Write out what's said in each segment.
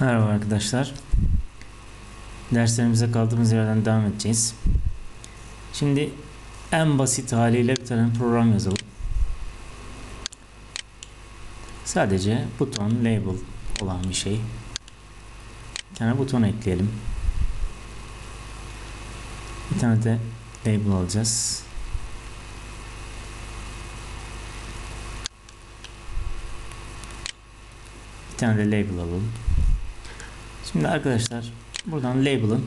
Merhaba arkadaşlar. Derslerimize kaldığımız yerden devam edeceğiz. Şimdi en basit haliyle bir tane program yazalım. Sadece buton, label olan bir şey. Bir tane buton ekleyelim. Bir tane de label alacağız. Bir tane de label alalım. Şimdi arkadaşlar buradan label'ın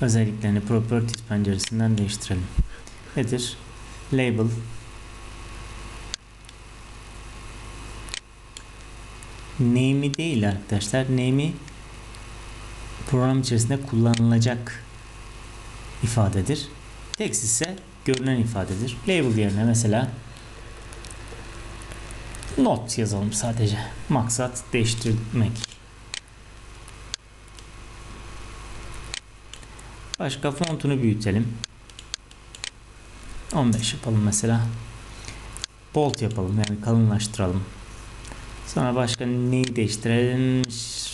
özelliklerini properties penceresinden değiştirelim. Nedir? Label name'i değil arkadaşlar. Name'i program içerisinde kullanılacak ifadedir. Text ise görünen ifadedir. Label yerine mesela not yazalım sadece. Maksat değiştirmek. Başka fontunu büyütelim. 15 yapalım mesela. Bold yapalım yani kalınlaştıralım. Sonra başka neyi değiştirelim?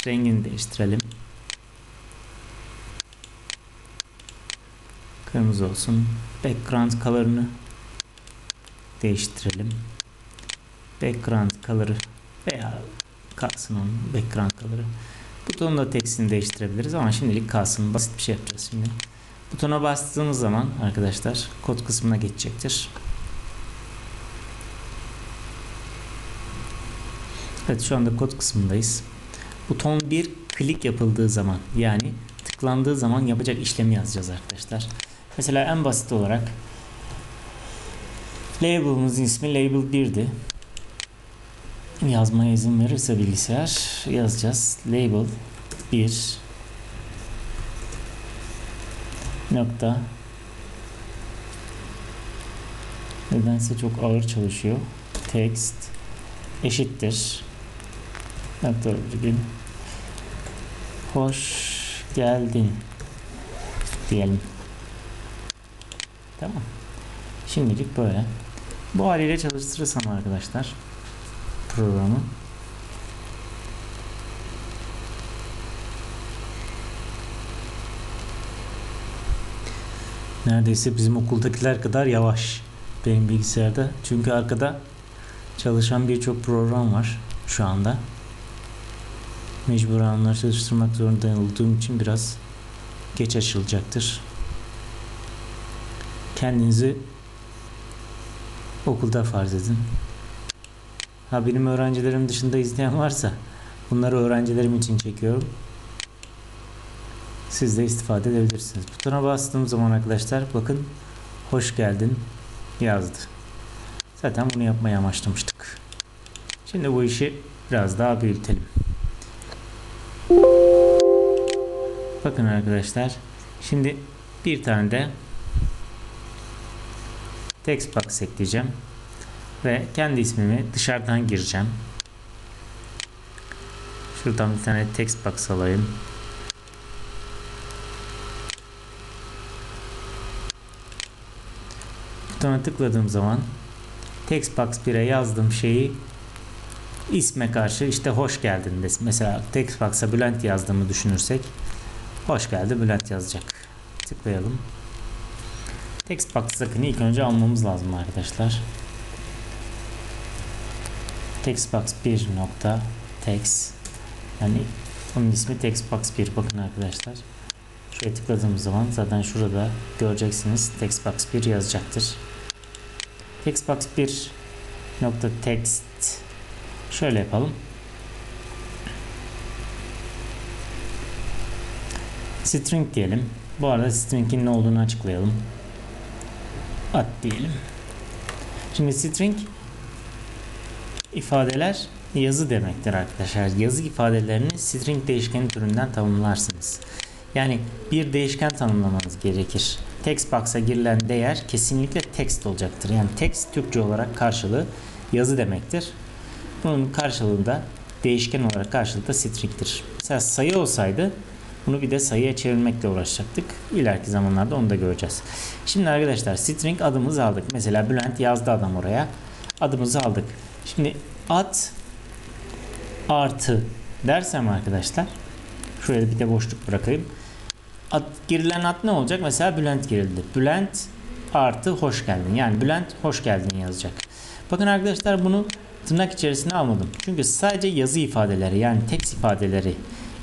Rengini değiştirelim. Kırmızı olsun. Background color'ını değiştirelim. Background color'ı veya kalsın onun background color'ı. Butonun da tekstini değiştirebiliriz ama şimdilik kalsın. Basit bir şey yapacağız şimdi. Butona bastığımız zaman arkadaşlar kod kısmına geçecektir. Evet şu anda kod kısmındayız. Buton bir klik yapıldığı zaman yani tıklandığı zaman yapacak işlemi yazacağız arkadaşlar. Mesela en basit olarak label'ımızın ismi label 1'di. Yazmaya izin verirse bilgisayar yazacağız. Label 1 nokta nedense çok ağır çalışıyor. Text eşittir nokta virgül hoş geldin diyelim. Tamam. Şimdilik böyle. Bu haliyle çalıştırırsam arkadaşlar programı neredeyse bizim okuldakiler kadar yavaş benim bilgisayarda. Çünkü arkada çalışan birçok program var şu anda. Mecburen onları çalıştırmak zorunda olduğum için biraz geç açılacaktır. Kendinizi okulda farz edin. Ha benim öğrencilerim dışında izleyen varsa bunları öğrencilerim için çekiyorum. Siz de istifade edebilirsiniz. Butona bastığım zaman arkadaşlar bakın hoş geldin yazdı. Zaten bunu yapmaya amaçlamıştık. Şimdi bu işi biraz daha büyütelim. Bakın arkadaşlar. Şimdi bir tane de text box ekleyeceğim. Ve kendi ismimi dışarıdan gireceğim. Şuradan bir tane text box alayım. Butona tıkladığım zaman text box 1'e yazdığım şeyi isme karşı işte hoş geldin desin. Mesela text box'a Bülent yazdığımı düşünürsek hoş geldi Bülent yazacak. Tıklayalım. Text box sakın ilk önce almamız lazım arkadaşlar. Textbox 1 nokta text. Yani onun ismi textbox 1 bakın arkadaşlar şuraya tıkladığımız zaman zaten şurada göreceksiniz textbox 1 yazacaktır. Textbox 1 nokta text. Şöyle yapalım. String diyelim. Bu arada string'in ne olduğunu açıklayalım. At diyelim. Şimdi string ifadeler yazı demektir arkadaşlar. Yazı ifadelerini string değişkeni türünden tanımlarsınız. Yani bir değişken tanımlamanız gerekir. Text box'a girilen değer kesinlikle text olacaktır. Yani text Türkçe olarak karşılığı yazı demektir. Bunun karşılığında değişken olarak karşılığı da string'tir. Mesela sayı olsaydı bunu bir de sayıya çevirmekle uğraşacaktık. İleriki zamanlarda onu da göreceğiz. Şimdi arkadaşlar string adımızı aldık. Mesela Bülent yazdı adam oraya. Adımızı aldık. Şimdi at artı dersem arkadaşlar şöyle bir de boşluk bırakayım. Ad, girilen ad ne olacak? Mesela Bülent girildi. Bülent artı hoş geldin. Yani Bülent hoş geldin yazacak. Bakın arkadaşlar bunu tırnak içerisine almadım. Çünkü sadece yazı ifadeleri yani tekst ifadeleri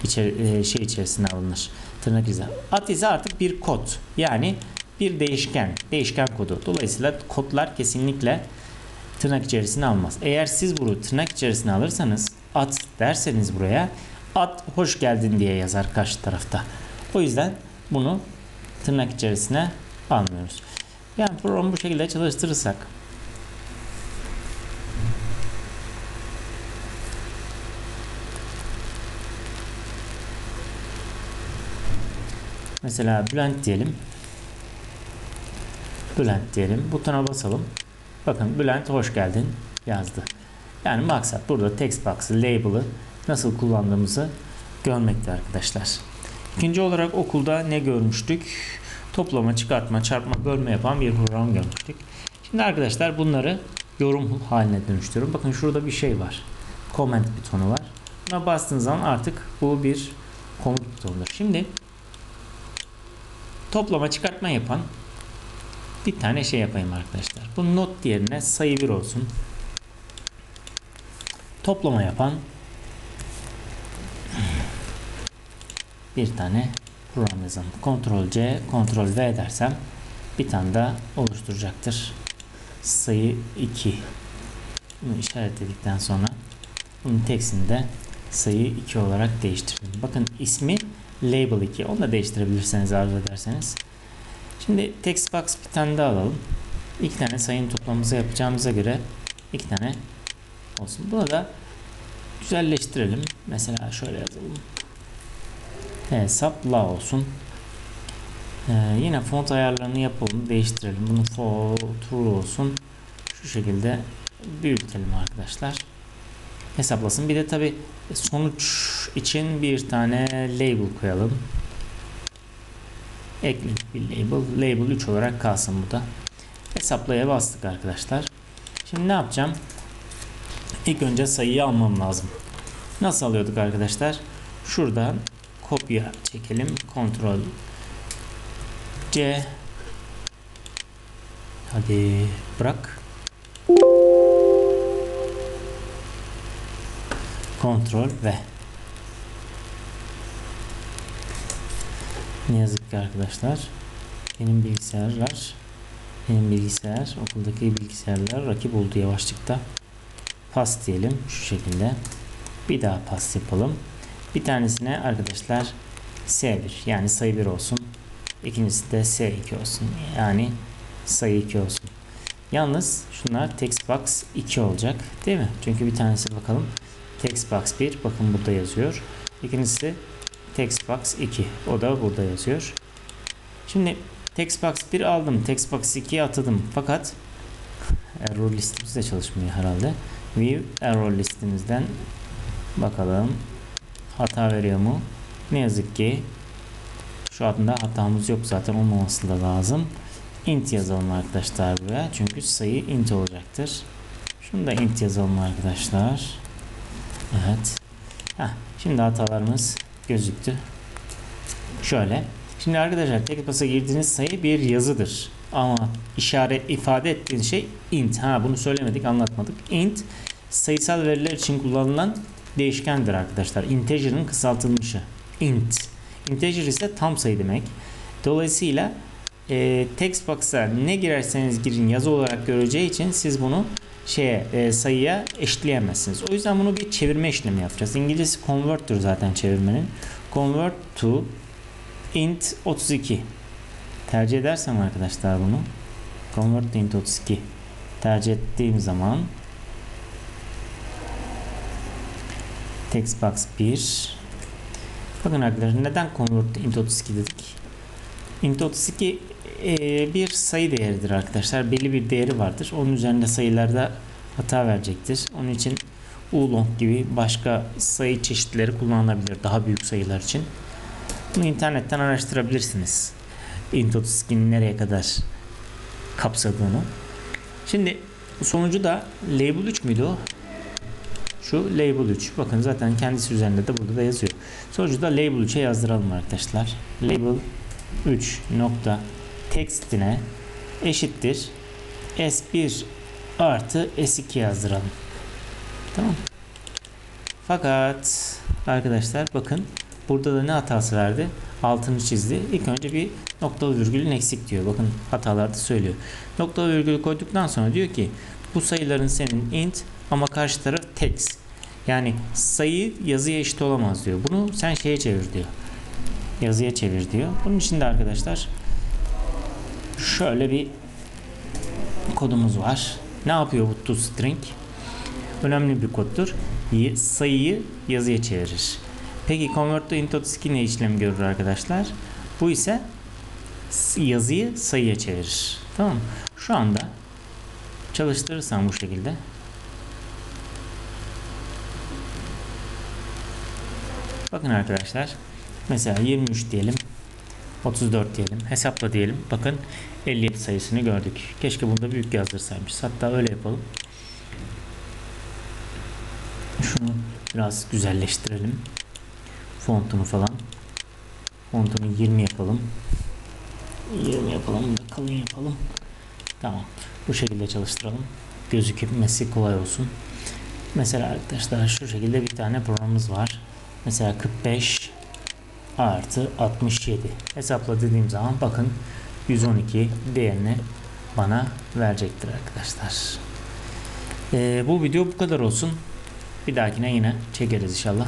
içer, e, şey içerisine alınır. Tırnak içerisine. Ad ise artık bir kod. Yani bir değişken. Değişken kodu. Dolayısıyla kodlar kesinlikle tırnak içerisine almaz. Eğer siz bunu tırnak içerisine alırsanız at derseniz buraya at hoş geldin diye yazar karşı tarafta. O yüzden bunu tırnak içerisine almıyoruz. Yani programı bu şekilde çalıştırırsak Mesela Bülent diyelim. Bülent diyelim. Butona basalım. Bakın Bülent hoş geldin yazdı. Yani maksat burada text box'ı, label'ı nasıl kullandığımızı görmekte arkadaşlar. İkinci olarak okulda ne görmüştük? Toplama, çıkartma, çarpma, bölme yapan bir program görmüştük. Şimdi arkadaşlar bunları yorum haline dönüştürüyorum. Bakın şurada bir şey var. Comment butonu var. Buna bastığınız zaman artık bu bir komut butonudur. Şimdi toplama, çıkartma yapan bir tane şey yapayım arkadaşlar. Bu not yerine sayı 1 olsun. Toplama yapan bir tane program yazalım. Ctrl C, Ctrl V dersem bir tane daha oluşturacaktır. Sayı 2. Bunu işaretledikten sonra bunun tekstini de sayı 2 olarak değiştirelim. Bakın ismi label 2. Onu da değiştirebilirseniz arzu ederseniz. Şimdi text box bir tane daha alalım. İki tane sayının toplamımızı yapacağımıza göre iki tane olsun. Bunu da güzelleştirelim. Mesela şöyle yazalım. Hesapla olsun. Ee, yine font ayarlarını yapalım. Değiştirelim. Bunun font true olsun. Şu şekilde büyütelim arkadaşlar. Hesaplasın. Bir de tabi sonuç için bir tane label koyalım. Ekledik bir label. Label 3 olarak kalsın bu da. Hesaplaya bastık arkadaşlar. Şimdi ne yapacağım? İlk önce sayıyı almam lazım. Nasıl alıyorduk arkadaşlar? Şuradan kopya çekelim. Ctrl C Hadi bırak. Ctrl V Ne yazık ki arkadaşlar benim bilgisayarlar benim bilgisayar okuldaki bilgisayarlar rakip oldu yavaşlıkta. Pas diyelim şu şekilde. Bir daha pas yapalım. Bir tanesine arkadaşlar S1 yani sayı 1 olsun. İkincisi de S2 olsun. Yani sayı 2 olsun. Yalnız şunlar text box 2 olacak. Değil mi? Çünkü bir tanesi bakalım. Text box 1 bakın burada yazıyor. İkincisi text box 2. O da burada yazıyor. Şimdi text box 1 aldım. Text box 2'ye atadım. Fakat error listimiz de çalışmıyor herhalde. View error listimizden bakalım. Hata veriyor mu? Ne yazık ki şu anda hatamız yok zaten olmaması da lazım. int yazalım arkadaşlar buraya. Çünkü sayı int olacaktır. Şunu da int yazalım arkadaşlar. Evet. Heh, şimdi hatalarımız gözüktü. Şöyle. Şimdi arkadaşlar tek pasa girdiğiniz sayı bir yazıdır. Ama işaret ifade ettiğiniz şey int. Ha bunu söylemedik, anlatmadık. int sayısal veriler için kullanılan değişkendir arkadaşlar. Integer'ın kısaltılmışı. int. Integer ise tam sayı demek. Dolayısıyla e, text box'a ne girerseniz girin yazı olarak göreceği için siz bunu şeye e, sayıya eşitleyemezsiniz. O yüzden bunu bir çevirme işlemi yapacağız. İngilizcesi convert'tür zaten çevirmenin. Convert to int 32 tercih edersem arkadaşlar bunu convert int 32 tercih ettiğim zaman text box 1 bakın arkadaşlar neden convert int 32 dedik? İnt 32 e, bir sayı değeridir arkadaşlar. Belli bir değeri vardır. Onun üzerinde sayılarda hata verecektir. Onun için oolong gibi başka sayı çeşitleri kullanılabilir daha büyük sayılar için bunu internetten araştırabilirsiniz int 32'nin nereye kadar kapsadığını şimdi sonucu da label 3 müydü o şu label 3. Bakın zaten kendisi üzerinde de burada da yazıyor. Sonucu da label 3'e yazdıralım arkadaşlar. Label 3 nokta textine eşittir S1 artı S2 yazdıralım. Tamam. Fakat arkadaşlar bakın burada da ne hatası verdi? Altını çizdi. İlk önce bir nokta virgülün eksik diyor. Bakın hatalarda söylüyor. Nokta virgülü koyduktan sonra diyor ki bu sayıların senin int ama karşı taraf text. Yani sayı yazıya eşit olamaz diyor. Bunu sen şeye çevir diyor. Yazıya çevir diyor. Bunun için de arkadaşlar şöyle bir kodumuz var. Ne yapıyor bu toString? Önemli bir koddur. Sayıyı yazıya çevirir. Peki convert to into string ne işlem görür arkadaşlar? Bu ise yazıyı sayıya çevirir. Tamam mı? Şu anda çalıştırırsam bu şekilde Bakın arkadaşlar mesela 23 diyelim 34 diyelim hesapla diyelim bakın 57 sayısını gördük keşke bunu da büyük yazdırsaymış hatta öyle yapalım şunu biraz güzelleştirelim fontunu falan. Fontunu 20 yapalım. 20 yapalım kalın yapalım. Tamam. Bu şekilde çalıştıralım. Gözükmesi kolay olsun. Mesela arkadaşlar şu şekilde bir tane programımız var. Mesela 45 artı 67 hesapla dediğim zaman bakın 112 değerini bana verecektir arkadaşlar. Ee, bu video bu kadar olsun. Bir dahakine yine çekeriz inşallah